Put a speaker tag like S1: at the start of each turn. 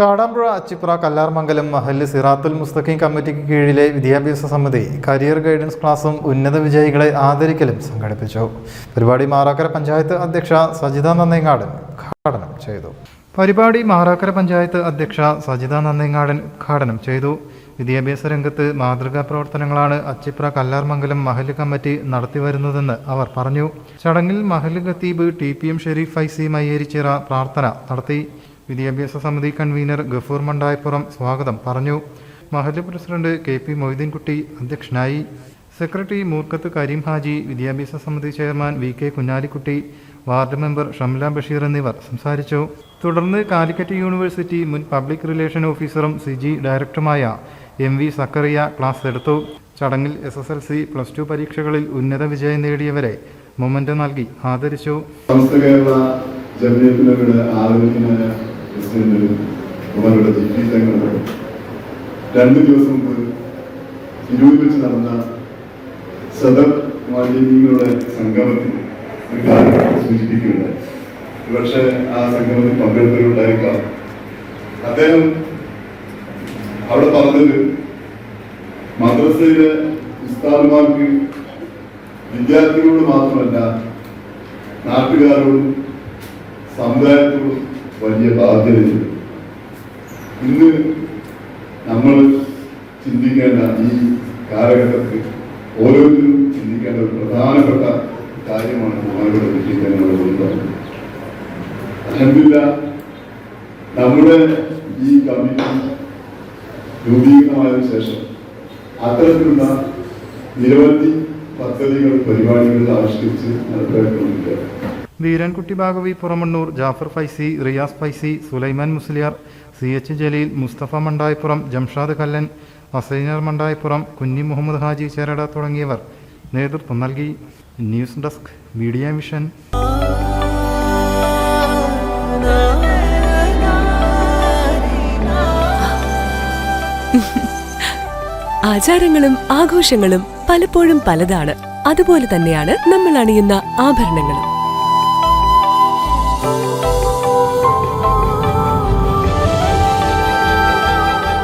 S1: കാടാമ്പുഴ അച്ചിപ്ര കല്ലാർമംഗലം മഹല്ല് സിറാത്തുൽ മുസ്തഖീം കമ്മിറ്റിക്ക് കീഴിലെ വിദ്യാഭ്യാസ സമിതി കരിയർ ഗൈഡൻസ് ക്ലാസും ഉന്നത വിജയികളെ ആദരിക്കലും സംഘടിപ്പിച്ചു. പരിപാടി മാറാക്കര പഞ്ചായത്ത് അധ്യക്ഷ സജിത നന്നേങ്ങാടൻ ഉദ്ഘാടനം ചെയ്തു. പരിപാടി മാറാക്കര പഞ്ചായത്ത് അധ്യക്ഷ സജിത നന്നേങ്ങാടൻ ഉദ്ഘാടനം ചെയ്തു. വിദ്യാഭ്യാസ രംഗത്ത് മാതൃകാ പ്രവർത്തനങ്ങളാണ് അച്ചിപ്ര കല്ലാർമംഗലം മഹൽ കമ്മിറ്റി നടത്തിവരുന്നതെന്ന് അവർ പറഞ്ഞു. ചടങ്ങിൽ മഹൽ ഖത്തീബ് T P M Sharif Faizy Mayyerichira പ്രാർത്ഥന നടത്തി. വിദ്യാഭ്യാസ സമിതി കൺവീനർ ഗഫൂർ മണ്ടായപ്പുറം സ്വാഗതം പറഞ്ഞു. മഹൽ പ്രസിഡന്റ് കെ പി മൊയ്തീൻകുട്ടി അധ്യക്ഷനായി. സെക്രട്ടറി മൂർക്കത്ത് കരീം ഹാജി വിദ്യാഭ്യാസ സമിതി chairman V K Kunhalikutty ward member Shamla Basheer എന്നിവർ സംസാരിച്ചു. തുടർന്ന് കാലിക്കറ്റ് യൂണിവേഴ്സിറ്റി മുൻ പബ്ലിക് റിലേഷൻ ഓഫീസറും സിജി ഡയറക്ടറുമായ എം വി സക്കറിയ ക്ലാസ് എടുത്തു. ചടങ്ങിൽ S S L C plus two പരീക്ഷകളിൽ ഉന്നത വിജയം നേടിയവരെ മൊമെന്റ് നൽകി ആദരിച്ചു.
S2: കേരള അവരുടെ ജീവിതങ്ങൾ രണ്ട് ദിവസം മുമ്പ് തിരൂരിൽ വെച്ച് നടന്ന സദർ മാലിന്യങ്ങളുടെ സംഗമത്തിൽ ഒരു പക്ഷെ ആ സംഗമത്തിൽ പങ്കെടുത്തവരുണ്ടായിരിക്കാം അദ്ദേഹം അവിടെ പറഞ്ഞത് മദ്രസയിലെ ഉസ്താദുമാർക്ക് വിദ്യാർത്ഥികളോട് മാത്രമല്ല നാട്ടുകാരോടും സമുദായത്തോടും വലിയ ബാധ്യതയുണ്ട് ഇന്ന് നമ്മൾ ചിന്തിക്കേണ്ട ഈ കാലഘട്ടത്തിൽ ഓരോരുത്തരും ചിന്തിക്കേണ്ട ഒരു പ്രധാനപ്പെട്ട കാര്യമാണ് നമ്മളുടെ ചിന്തിക്കാനുള്ള അലഹമില്ല നമ്മുടെ ഈ കമ്മിറ്റി രൂപീകരണമായതിനു ശേഷം അത്തരത്തിലുള്ള നിരവധി പദ്ധതികൾ പരിപാടികൾ ആവിഷ്കരിച്ച് നടപ്പിലാക്കിക്കൊണ്ടിരിക്കുകയാണ്.
S1: വീരൻകുട്ടി ഭാഗവി പുറമണ്ണൂർ ജാഫർ ഫൈസി റിയാസ് ഫൈസി സുലൈമാൻ മുസ്ലിയാർ സി എച്ച് ജലീൽ മുസ്തഫ മണ്ടായപ്പുറം ജംഷാദ് കല്ലൻ അസൈനർ മണ്ടായപ്പുറം കുഞ്ഞി മുഹമ്മദ് ഹാജി ചേരട തുടങ്ങിയവർ നേതൃത്വം നൽകി. News desk media mission.
S3: ആചാരങ്ങളും ആഘോഷങ്ങളും പലപ്പോഴും പലതാണ്. അതുപോലെ തന്നെയാണ് നമ്മൾ അണിയുന്ന ആഭരണങ്ങളും.